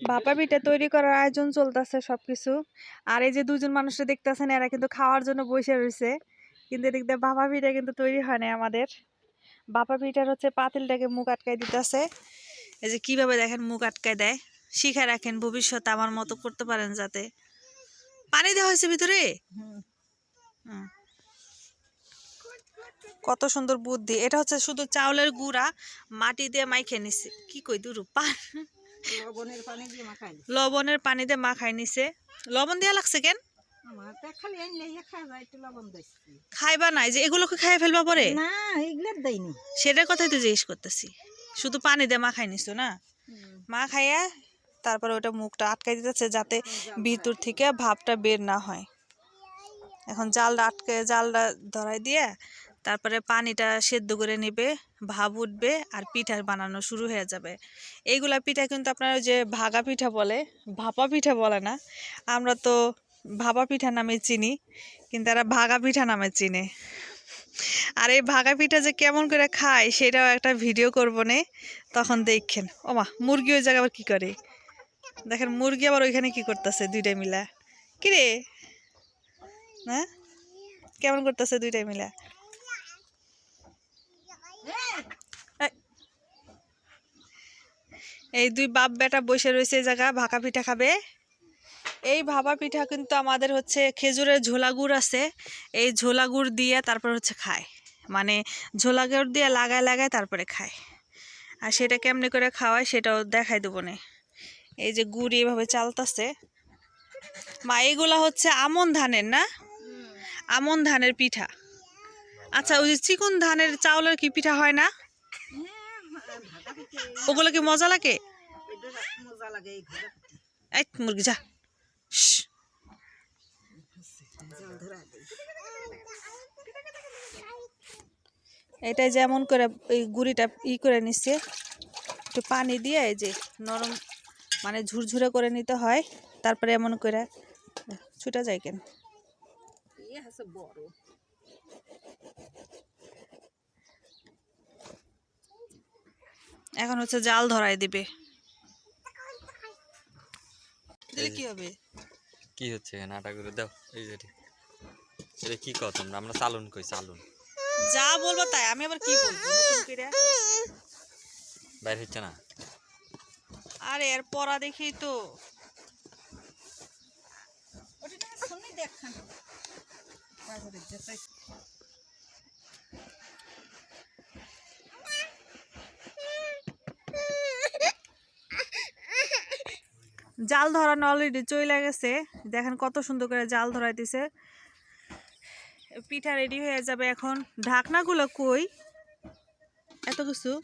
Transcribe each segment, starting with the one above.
ভাপা পিঠা তৈরি করার আয়োজন চলতেছে সবকিছু। আর এই যে দুজন মানুষটা দেখতেছেন এরা কিন্তু খাওয়ার জন্য বসে রয়েছে। কিন্তু এদিক দিয়ে ভাপা পিঠা কিন্তু তৈরি হয় না আমাদের। ভাপা পিঠার হচ্ছে পাতিলটাকে মুখ আটকাই দিতেছে। এই যে কীভাবে দেখেন মুখ আটকায় দেয় শিখে রাখেন ভবিষ্যতে আমার মতো করতে পারেন যাতে। পানি দেওয়া হয়েছে ভিতরে। কত সুন্দর বুদ্ধি। এটা হচ্ছে শুধু চাউলের গুঁড়া মাটি দিয়ে মাইখে নিছে। কি কই দুরু পা লবণের পানি দিয়ে মাখাই লবণের মাখাই নিছে। লবণ দেওয়া লাগছে কেন? খাইবা নাই যে এগুলোকে খাই ফেলবা পরে? না এগুলো দেয়নি সেটার কথাই তো জিজ্ঞেস করতেছি। শুধু পানি দিয়ে মাখাই নিছো না? মা খাইয়া তারপরে ওটা মুখটা আটকাই দিতেছে যাতে ভিতর থেকে ভাবটা বের না হয়। এখন জালটা আটকে জালটা ধরাই দিয়ে তারপরে পানিটা সেদ্ধ করে নেবে, ভাব উঠবে আর পিঠা বানানো শুরু হয়ে যাবে। এইগুলা পিঠা কিন্তু আপনার যে ভাগা পিঠা বলে, ভাপা পিঠা বলে না, আমরা তো ভাপা পিঠা নামে চিনি, কিন্তু এরা ভাগা পিঠা নামে চিনে। আর এই ভাগা পিঠা যে কেমন করে খায় সেটাও একটা ভিডিও করব নে, তখন দেখেন। ওমা, মুরগি ওই জায়গায় আবার কী করে? দেখেন, মুরগি আবার ওইখানে কি করতেছে দুইটা মিলা। কি রে না কেমন করতেছে দুইটা মিলা এই। এই দুই বাপ বেটা বসে রয়েছে এই জায়গা ভাকা পিঠা খাবে। এই ভাপা পিঠা কিন্তু আমাদের হচ্ছে খেজুরের ঝোলা গুড় আছে। এই ঝোলা গুড় দিয়ে তারপর হচ্ছে খায়। মানে ঝোলা গুড় দিয়ে লাগায় লাগায় তারপরে খায়। আর সেটা কেমনি করে খাওয়ায় সেটাও দেখাই দেবো না। এই যে গুড় এভাবে চালতাছে। মা এগুলা হচ্ছে আমন ধানের না? আমন ধানের পিঠা। আচ্ছা ওই যে চিকন ধানের চাউলের কি পিঠা হয় না? ওগুলো কি? মজা লাগে? মজা লাগে এই মুরগি যা। এটা যেমন করে এই গুড়িটা ই করে নিচ্ছে। একটু পানি দিয়ে এই যে নরম মানে ঝুরঝুরে করে নিতে হয়। তারপরে এমন করে ছুটা যায় কেন? বড়। এখন হচ্ছে জাল ধরাই দিবে। দিলে কি হবে? কি হচ্ছে এখানে? আটা করে দাও। এই যে এটা। কি কও তোমরা? আমরা চালুন কই চালুন। যা বলব তাই আমি আবার কি বলব? নতুন করে? বাইর হচ্ছে না? আরে এর পড়া দেখি তো। ওটা না শুনি দেখান জাল ধরানো অলরেডি চলে গেছে। দেখেন কত সুন্দর করে জাল ধরাইতেছে। পিঠা রেডি হয়ে যাবে এখন। ঢাকনাগুলো কই? এত কিছু।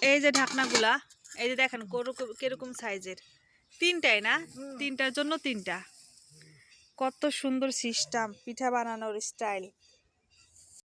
এই যে ঢাকনাগুলা এই যে দেখেন কোরকম- কীরকম সাইজের। তিনটাই না? তিনটার জন্য তিনটা। কত সুন্দর সিস্টেম পিঠা বানানোর স্টাইল